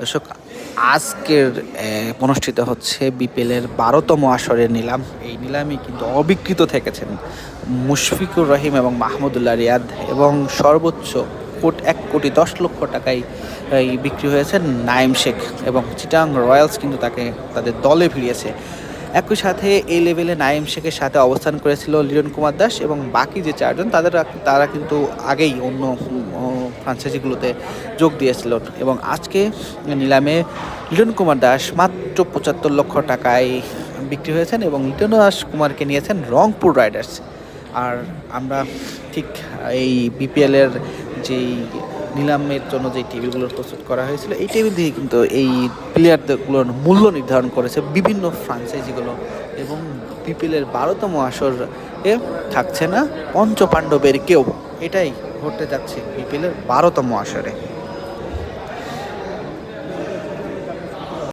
দর্শক, আজকের অনুষ্ঠিত হচ্ছে বিপিএলের বারোতম আসরের নিলাম। এই নিলামে কিন্তু অবিকৃত থেকেছেন মুশফিকুর রহিম এবং মাহমুদুল্লাহ রিয়াদ এবং সর্বোচ্চ কোট এক কোটি দশ লক্ষ টাকায় বিক্রি হয়েছে নাইম শেখ এবং চিটাং রয়্যালস কিন্তু তাকে, তাদের দলে ভিড়িয়েছে। একই সাথে এই লেভেলে নাইম শেখের সাথে অবস্থান করেছিল লিরন কুমার দাস এবং বাকি যে চারজন, তাদের তারা কিন্তু আগেই অন্য ফ্রাঞ্চাইজিগুলোতে যোগ দিয়েছিল। এবং আজকে নিলামে লিটন কুমার দাস মাত্র পঁচাত্তর লক্ষ টাকায় বিক্রি হয়েছেন এবং লিটন দাস কুমারকে নিয়েছেন রংপুর রাইডার্স। আর আমরা ঠিক এই বিপিএলের যেই নিলামের জন্য যে টেবিলগুলো প্রস্তুত করা হয়েছিল, এই টেবিল দিয়ে কিন্তু এই প্লেয়ারগুলোর মূল্য নির্ধারণ করেছে বিভিন্ন ফ্রাঞ্চাইজিগুলো এবং বিপিএলের বারোতম আসর এ থাকছে না পঞ্চপাণ্ডবের কেউ। এটাই ঘটতে যাচ্ছে বিপিএলের বারোতম আসরে।